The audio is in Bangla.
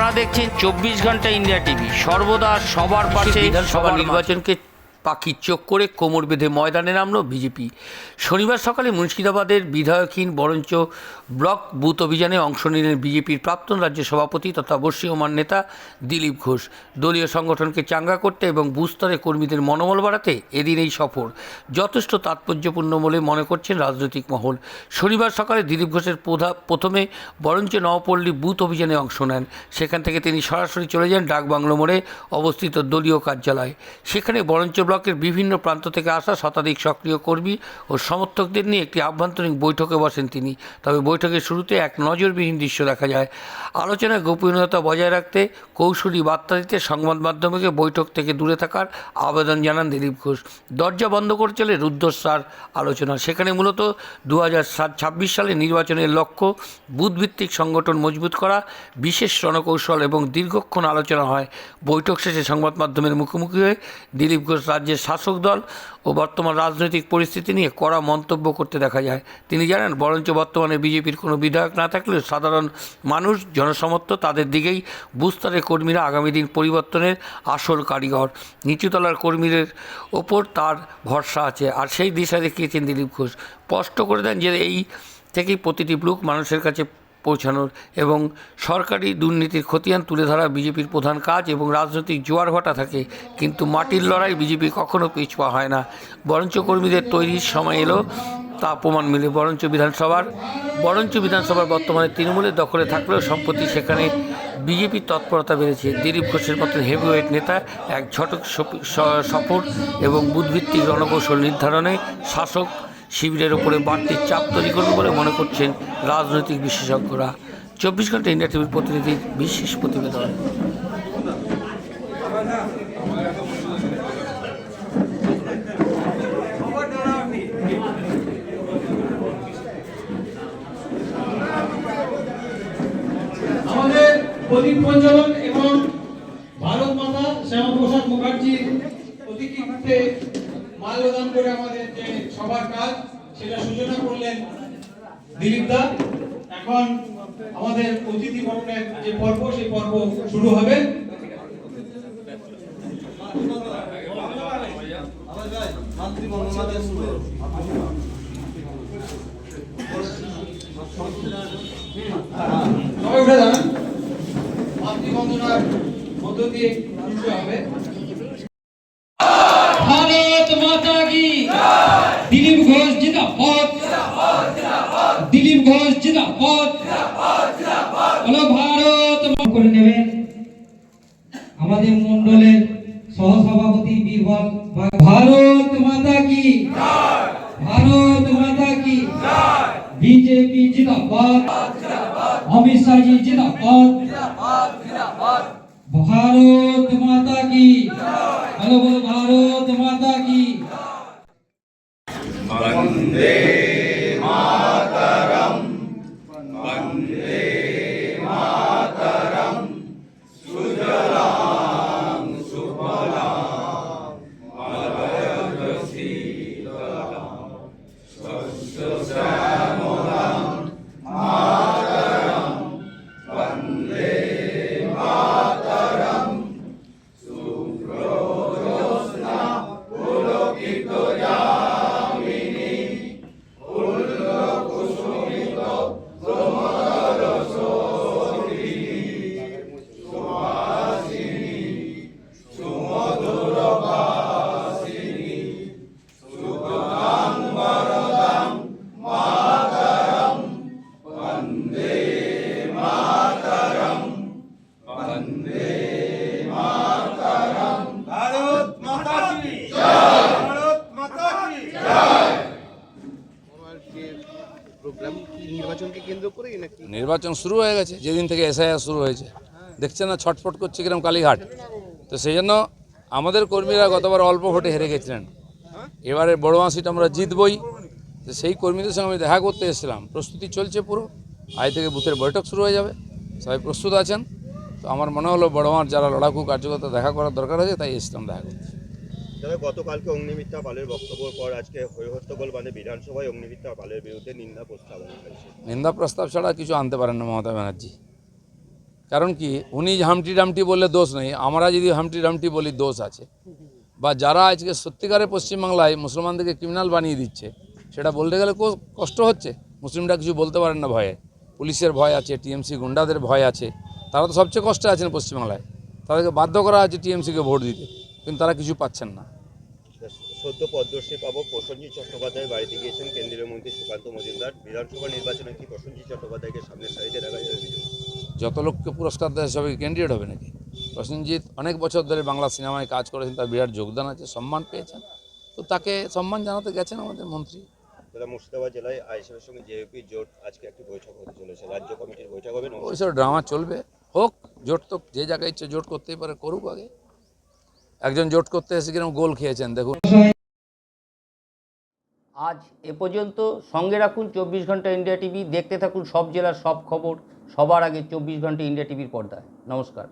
আপনারা দেখছেন চব্বিশ ঘণ্টা ইন্ডিয়া টিভি। সর্বদা সবার পাশে বিধানসভা নির্বাচনকে পাখির চোখ করে কোমর বেঁধে ময়দানে নামলো বিজেপি। শনিবার সকালে মুর্শিদাবাদের বিধায়কহীন বরঞ্চ ব্লক বুথ অভিযানে অংশ নিলেন বিজেপির প্রাক্তন রাজ্য সভাপতি তথা বর্ষীয়মান নেতা দিলীপ ঘোষ। দলীয় সংগঠনকে চাঙ্গা করতে এবং বুস্তরে কর্মীদের মনোবল বাড়াতে এদিন এই সফর। যথেষ্ট তাৎপর্যপূর্ণ বলে মনে করছেন রাজনৈতিক মহল। শনিবার সকালে দিলীপ ঘোষের প্রধা প্রথমে বরঞ্চ নবপল্লী বুথ অভিযানে অংশ নেন। সেখান থেকে তিনি সরাসরি চলে যান ডাকবাংলো মোড়ে অবস্থিত দলীয় কার্যালয়। সেখানে বরঞ্চ ব্লকের বিভিন্ন প্রান্ত থেকে আসা শতাধিক সক্রিয় কর্মী ও সমর্থকদের নিয়ে একটি আভ্যন্তরীণ বৈঠকে বসেন তিনি। তবে বৈঠকের শুরুতে এক নজরবিহীন দৃশ্য দেখা যায়। আলোচনায় গোপনীয়তা বজায় রাখতে কৌশলী বার্তা দিতে সংবাদ মাধ্যমকে বৈঠক থেকে দূরে থাকার আবেদন জানান দিলীপ ঘোষ। দরজা বন্ধ করে চলে রুদ্ধশ্বাস আলোচনা। সেখানে মূলত দু হাজার ছাব্বিশ সালে নির্বাচনের লক্ষ্য বুথভিত্তিক সংগঠন মজবুত করা, বিশেষ রণকৌশল এবং দীর্ঘক্ষণ আলোচনা হয়। বৈঠক শেষে সংবাদ মাধ্যমের মুখোমুখি হয়ে দিলীপ ঘোষ রাজ্যের শাসক দল ও বর্তমান রাজনৈতিক পরিস্থিতি নিয়ে কড়া মন্তব্য করতে দেখা যায়। তিনি জানান, বরঞ্চ বর্তমানে বিজেপির কোনো বিধায়ক না থাকলেও সাধারণ মানুষ, জনসমর্থ তাদের দিকেই বুস্তরের কর্মীরা আগামী দিন পরিবর্তনের আসল কারিগর। নিচুতলার কর্মীদের ওপর তার ভরসা আছে। আর সেই দিশা দেখিয়েছেন দিলীপ ঘোষ। স্পষ্ট করে দেন যে এই থেকেই প্রতিটি ব্লক মানুষের কাছে পৌঁছানোর এবং সরকারি দুর্নীতির খতিয়ান তুলে ধরা বিজেপির প্রধান কাজ এবং রাজনৈতিক জোয়ার ভাটা থাকে, কিন্তু মাটির লড়াই বিজেপি কখনো পিছপা হয় না। বরঞ্চ কর্মীদের তৈরির সময় এলো, তা প্রমাণ মিলে বরঞ্চ বিধানসভার। বরঞ্চ বিধানসভার বর্তমানে তৃণমূলের দখলে থাকলেও সম্প্রতি সেখানে বিজেপির তৎপরতা বেড়েছে। দিলীপ ঘোষের মতন হেভিওয়েট নেতা, এক ঝটক সফর এবং বুধভিত্তিক রণকৌশল নির্ধারণে শাসক শিবিরের উপরে বাড়তি চাপ তৈরি করবে বলে মনে করছেন রাজনৈতিক বিশেষজ্ঞরা। চব্বিশ ঘণ্টা ইন্ডিয়া টিভির প্রতিনিধির বিশেষ প্রতিবেদন। ভারত মাতা শ্যামাপ্রসাদ মুখার্জির প্রতিকৃতিতে মাল্যদান করে আমাদের সবার কাজ সেটা সূচনা করলেন দিলীপ দা। এখন আমাদের অতিথি ভবনের যে পর্ব, সেই পর্ব শুরু হবে। মাতৃবন্দনার মধ্য দিয়ে শুরু হবে ভারত মাতা কি দিলীপ ঘোষ জিন্দাবাদ দিলীপ ঘোষ জিন্দাবাদ বলো ভারত করে নেবেন আমাদের মন্ডলের সহসভাপতি বীরবল ভারত মাতা কি? ভারত মাতা কি? বিজেপি জিন্দাবাদ। অমিত শাহজি জিন্দাবাদ। ভারত মাতা কি? বলো ভারত মাতা কি? ভারত নির্বাচন শুরু হয়ে গেছে, যেদিন থেকে এসআইআর শুরু হয়েছে। দেখছেন না, ছটফট করছে কিরম কালীঘাট। তো সেই জন্য আমাদের কর্মীরা গতবার অল্প ভোটে হেরে গেছিলেন। এবারে বড় সিট আমরা জিতবই। তো সেই কর্মীদের সঙ্গে আমি দেখা করতে এসেছিলাম। প্রস্তুতি চলছে পুরো। আজ থেকে বুথের বৈঠক শুরু হয়ে যাবে। সবাই প্রস্তুত আছেন। তো আমার মনে হলো বড়মার যারা লড়াকু কার্যকর্তা দেখা করার দরকার আছে, তাই এসেছিলাম দেখা করতে। দাদা গতকালকে অগ্নিমিত্রা পালের বক্তব্যের পর আজকে হরিহট্টগোল মানে বিধানসভায় অগ্নিমিত্রা পালের বিরুদ্ধে নিন্দা প্রস্তাব হয়েছে। নিন্দা প্রস্তাব ছাড়া কিছু আনতে পারেন না মমতা ব্যানার্জি। কারণ কি? উনি হামটি ডামটি বললে দোষ নেই। আমরা যদি হামটি ডামটি বলি দোষ আছে। বা যারা আজকে সত্যিকারে পশ্চিমবাংলায় মুসলমানদেরকে ক্রিমিনাল বানিয়ে দিচ্ছে, সেটা বলতে গেলে কষ্ট হচ্ছে। মুসলিমরা কিছু বলতে পারেন না ভয়ে। পুলিশের ভয় আছে, টিএমসি গুন্ডাদের ভয় আছে। তারা তো সবচেয়ে কষ্টে আছেন পশ্চিমবাংলায়। তাদেরকে বাধ্য করা আছে টিএমসিকে ভোট দিতে। কিন্তু তারা কিছু পাচ্ছেন না। সদ্য পদ্মশ্রী পাবক প্রসেনজিৎ চট্টোপাধ্যায়ের বাড়িতে গিয়েছেন কেন্দ্রীয় মন্ত্রী সুকান্ত মজুমদার। বিধানসভা নির্বাচনে কি প্রসেনজিৎ চট্টোপাধ্যায়কে সামনের সারিতে দেখা যাবে যত লোককে পুরস্কার দেয় সবাই ক্যান্ডিডেট হবে নাকি? প্রসেনজিৎ অনেক বছর ধরে বাংলা সিনেমায় কাজ করেছেন তার বিরাট যোগদান আছে সম্মান পেয়েছেন। তো তাকে সম্মান জানাতে গেছেন আমাদের মন্ত্রী। মুর্শিদাবাদ জেলায় আইএসএফের সঙ্গে জেএপি জোট আজকে একটি বৈঠক হতে চলেছে। রাজ্য কমিটির বৈঠক হবে নমস্কার। ওইসব ড্রামা চলবে। হোক জোট তো যে জায়গায় ইচ্ছে জোট করতেই পারে করুক আগে। একজন জোট করতে এসে কীরকম গোল খেয়েছেন, দেখুন। আজ এ পর্যন্ত সঙ্গে রাখুন চব্বিশ ঘণ্টা ইন্ডিয়া টিভি, দেখতে থাকুন সব জেলার সব খবর, সবার আগে চব্বিশ ঘণ্টা ইন্ডিয়া টিভির পর্দায়। নমস্কার।